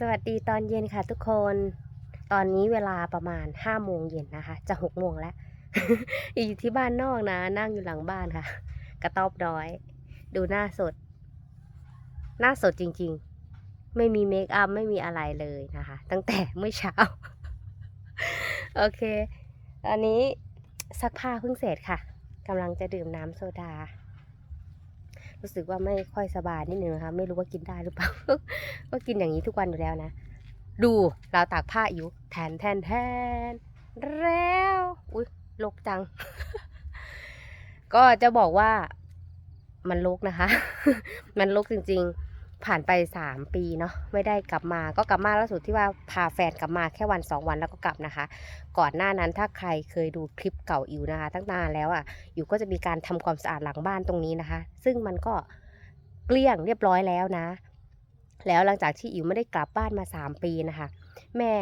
สวัสดีตอนเย็นค่ะทุกคน ตอนนี้เวลาประมาณห้าโมงเย็นนะคะ จะหกโมงแล้ว อยู่ที่บ้านนอกนะ นั่งอยู่หลังบ้านค่ะ กระต๊อบน้อย ดูหน้าสด หน้าสดจริงๆ ไม่มีเมคอัพไม่มีอะไรเลยนะคะ ตั้งแต่เมื่อเช้า โอเค ตอนนี้ซักผ้าเพิ่งเสร็จค่ะกำลังจะดื่มน้ำโซดา รู้สึกว่าไม่ค่อยสบายนิดนึงนะคะ ไม่รู้ว่ากินได้หรือเปล่า ก็กินอย่างนี้ทุกวันอยู่แล้วนะ ดูเราตากผ้าอยู่แทนแทนแทนแล้วอุ้ยลกจัง ก็จะบอกว่ามันลกนะคะ มันลกจริง ๆ ผ่านไปสามปีเนาะไม่ได้กลับมาก็กลับมาล่าสุดที่ว่าพาแฟนกลับมาแค่วันสองวันแล้วก็กลับนะคะ ก่อนหน้านั้นถ้าใครเคยดูคลิปเก่าอิวนะคะ ตั้งนานแล้วอะอยู่ก็จะมีการทำความสะอาดหลังบ้านตรงนี้นะคะ ซึ่งมันก็เกลี้ยงเรียบร้อยแล้วนะ แล้วหลังจากที่อิวไม่ได้กลับบ้านมา 3 ปีนะคะ แม่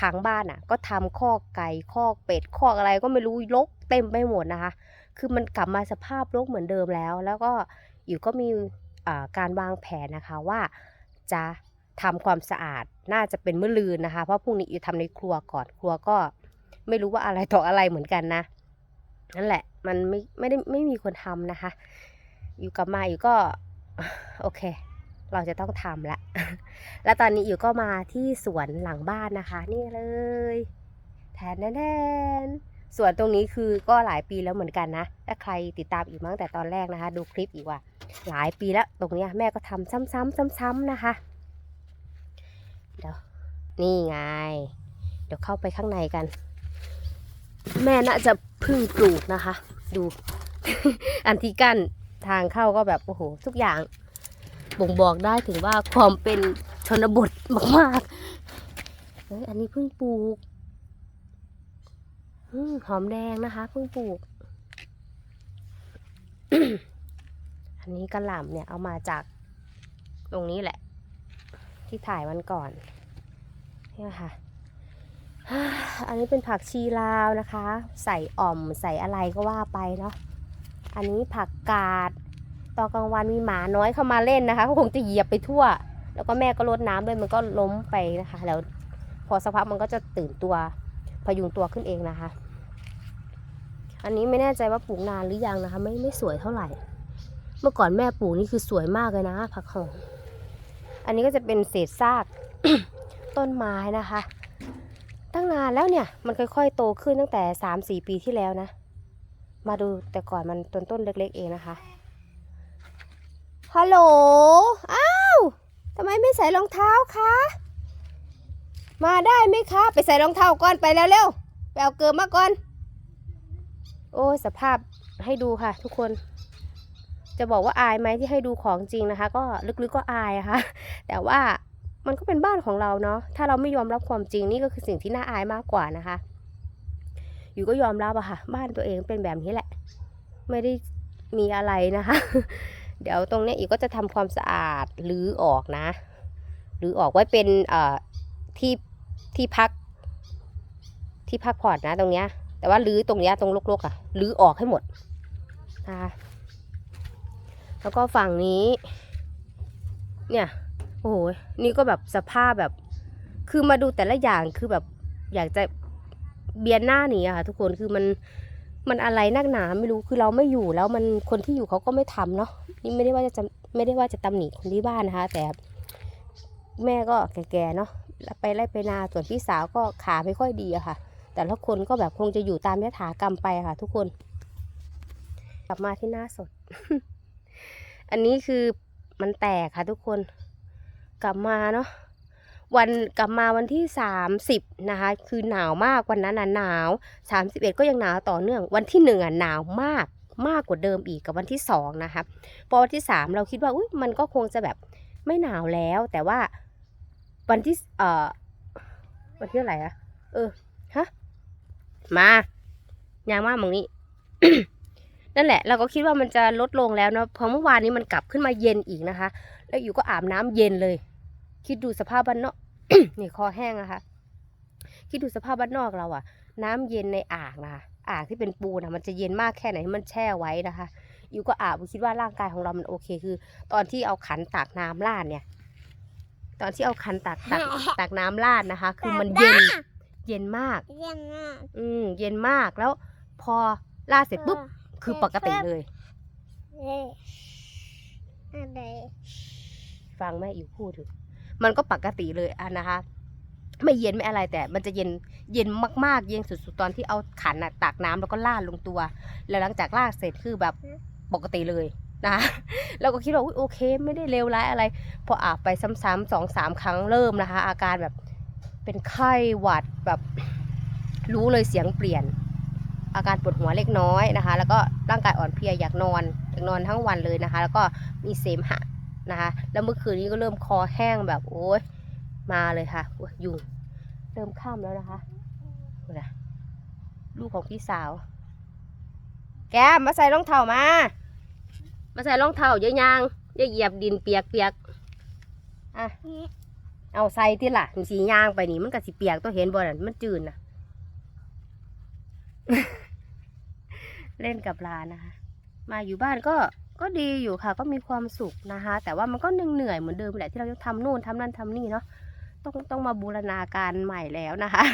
ทางบ้านอะ ก็ทำคอกไก่คอกเป็ดคอกอะไรก็ไม่รู้รกเต็มไปหมดนะคะ คือมันกลับมาสภาพรกเหมือนเดิมแล้ว แล้วก็อิวก็มี การวางแผนนะคะว่าจะทำความสะอาดน่าจะเป็นมื้อลืนนะคะ เพราะพรุ่งนี้อิ๋วทำในครัวก่อนครัวก็ไม่รู้ว่าอะไรต่ออะไรเหมือนกันนะนั่นแหละมันไม่ไม่ได้ไม่มีคนทำนะคะ อยู่กับมาอยู่ก็โอเค เราจะต้องทำละ แล้วตอนนี้อยู่ก็มาที่สวนหลังบ้านนะคะ นี่เลยแทนแทน ส่วนตรงนี้คือก็หลายปีแล้วเหมือนกันนะ ถ้าใครติดตามอีกมาตั้งแต่ตอนแรกนะคะ ดูคลิปอีกว่า หลายปีแล้วตรงเนี้ยแม่ก็ทำซ้ำๆซ้ำๆนะคะ เดี๋ยวนี่ไง เดี๋ยวเข้าไปข้างในกัน แม่น่าจะเพึ่งปลูกนะคะ ดู อันที่กั้นทางเข้าก็แบบโอ้โหทุกอย่าง บ่งบอกได้ถึงว่าความเป็นชนบทมากๆเอ้ยอันนี้เพิ่งปลูก หอมแดงนะคะเพิ่งปลูก อันนี้กระหล่ำเนี่ยเอามาจากตรงนี้แหละ ที่ถ่ายวันก่อนเนี่ยค่ะ อันนี้เป็นผักชีลาวนะคะ ใส่อ่อมใส่อะไรก็ว่าไปเนาะ อันนี้ผักกาด ตอนกลางวันมีหมาน้อยเข้ามาเล่นนะคะเขาคงจะเหยียบไปทั่ว แล้วก็แม่ก็รดน้ำด้วยมันก็ล้มไปนะคะ แล้วพอสักพักมันก็จะตื่นตัวพยุงตัวขึ้นเองนะคะ อันนี้ไม่แน่ใจว่าปลูกนานหรือยังนะคะ ไม่ไม่สวยเท่าไหร่ เมื่อก่อนแม่ปลูกนี่คือสวยมากเลยนะผักหอมอันนี้ก็จะเป็นเศษซากต้นไม้นะคะ ตั้งนานแล้วเนี่ยมันค่อยๆ โตขึ้นตั้งแต่สามสี่ปีที่แล้วนะ มาดูแต่ก่อนมันต้นต้นเล็ก ๆ เองนะคะฮัลโหล อ้าวทำไมไม่ใส่รองเท้าคะ มาได้ไหมคะ ไปใส่รองเท้าก่อนไปแล้วเร็วๆไปเอาเกิมมาก่อน โอ้ยสภาพให้ดูค่ะ ทุกคน จะบอกว่าอายไหมที่ให้ดูของจริงนะคะ ก็ลึกๆก็อายะค่ะ แต่ว่ามันก็เป็นบ้านของเราเนาะถ้าเราไม่ยอมรับความจริงนี่ก็คือสิ่งที่น่าอายมากกว่านะคะ อยู่ก็ยอมรับอะค่ะ บ้านตัวเองเป็นแบบนี้แหละ ไม่ได้มีอะไรนะคะ เดี๋ยวตรงเนี้ยอีกก็จะทำความสะอาดรื้อออกนะรื้อออกไว้เป็นที่ที่พักที่พักผ่อนนะตรงเนี้ย แต่ว่ารื้อตรงนี้ตรงรกๆอะรื้อออกให้หมดนะคะแล้วก็ฝั่งนี้ เนี่ยโอ้โหนี่ก็แบบสภาพแบบ คือมาดูแต่ละอย่างคือแบบอยากจะเบียนหน้าหนีอะค่ะ ทุกคนคือมันมันอะไรนักหนาไม่รู้คือเราไม่อยู่แล้วมันคนที่อยู่เขาก็ไม่ทำเนาะนี่ไม่ได้ว่าจะไม่ได้ว่าจะตำหนิคนที่บ้านนะคะ แต่แม่ก็แก่ๆเนาะไปไล่ไปนาส่วนพี่สาวก็ขาไม่ค่อยดีอะค่ะ แต่ละคนก็แบบคงจะอยู่ตามยถากรรมไปค่ะ ทุกคน กลับมาที่หน้าสด อันนี้คือมันแตกค่ะทุกคน กลับมาเนาะวันกลับมาวันที่สามสิบนะคะ คือหนาวมากวันนั้นน่ะหนาวสามสิบเอ็ดก็ยังหนาวต่อเนื่อง วันที่หนึ่งอะหนาวมากมากกว่าเดิมอีกกับวันที่สองนะคะพอวันที่สามเราคิดว่าอุ้ยมันก็คงจะแบบไม่หนาวแล้ว แต่ว่าวันที่เอ่อวันที่อะไรอะเออ มายางมากมองนี้ นั่นแหละ เราก็คิดว่ามันจะลดลงแล้วเนาะเพราะเมื่อวานนี้มันกลับขึ้นมาเย็นอีกนะคะ แล้วอยู่ก็อาบน้ำเย็นเลย คิดดูสภาพบ้านนอกนี่คอแห้งอะค่ะคิดดูสภาพบ้านนอกเราอะน้ำเย็นในอ่างนะคะอ่างที่เป็นปูนะมันจะเย็นมากแค่ไหนที่มันแช่ไว้นะคะอยู่ก็อาบคิดว่าร่างกายของเรามันโอเคคือ ตอนที่เอาขันตากน้ำราดเนี่ยตตอนที่เอาคันตักตักตักน้ำราดนะคะ คือมันเย็น เย็นมาก เย็นมากอืมเย็นมากแล้ว พอราดเสร็จปุ๊บคือปกติเลยเอ้ยอะไรฟังแม่อิ๋วพูดถึงมันก็ปกติเลยอะนะคะ ไม่เย็นไม่อะไรแต่ มันจะเย็นเย็นมากๆ เย็นสุดๆตอนที่เอาขันน่ะตักน้ำแล้วก็ราดลงตัว แล้วหลังจากราดเสร็จคือแบบปกติเลยนะคะเราก็คิดว่าอุ๊ยโอเค ไม่ได้เลวร้ายอะไร พออาบไปซ้ำๆสองสามครั้งเริ่มนะคะ อาการแบบ เป็นไข้หวัดแบบรู้เลยเสียงเปลี่ยน อาการปวดหัวเล็กน้อยนะคะ แล้วก็ร่างกายอ่อนเพลียอยากนอนอยากนอนทั้งวันเลยนะคะ แล้วก็มีเสมหะนะคะ แล้วเมื่อคืนนี้ก็เริ่มคอแห้งแบบโอ้ยมาเลยค่ะโอ้ยยุงเริ่มข้ามแล้วนะคะนะลูกของพี่สาว แกมาใส่รองเท้ามา มาใส่รองเท้าเยอะยางอย่าเหยียบดินเปียกเปียกอะ เอาใส่ที่ละสีย่างไปนี่มันก็สิเปียกตัวเห็นบ่นั่นมันจืดนะเล่นกับลานะคะ มาอยู่บ้านก็ก็ดีอยู่ค่ะ ก็มีความสุขนะคะ แต่ว่ามันก็เหนื่อยเหมือนเดิมแหละที่เราจะทำนู่นทำนั่นทำนี่เนาะต้องต้องมาบูรณาการใหม่แล้วนะคะ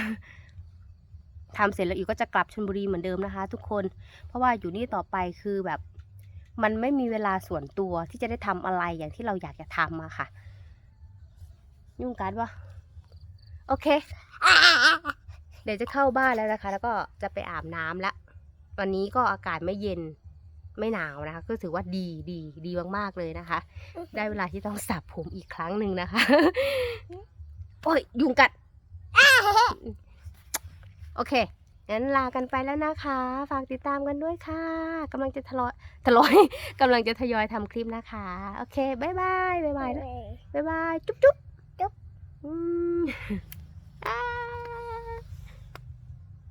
ทำเสร็จแล้วอีกก็จะกลับชลบุรีเหมือนเดิมนะคะ ทุกคน เพราะว่าอยู่นี่ต่อไปคือแบบ มันไม่มีเวลาส่วนตัวที่จะได้ทำอะไรอย่างที่เราอยากจะทำอะค่ะ ยุ่งกันวะโอเค เดี๋ยวจะเข้าบ้านแล้วนะคะ แล้วก็จะไปอาบน้ำละวันนี้ก็อากาศไม่เย็นไม่หนาวนะคะ ก็ถือว่าดีดีดีมากๆเลยนะคะ ได้เวลาที่ต้องสระผมอีกครั้งหนึ่งนะคะ โอ้ย ยุงกัด โอเค งั้นลากันไปแล้วนะคะ ฝากติดตามกันด้วยค่ะกำลังจะทลอยทลอยกำลังจะทยอยทำคลิปนะคะ โอเค บ๊ายบาย บ๊ายบายนะบ๊ายบาย จุ๊บจุ๊บ จุ๊บอืม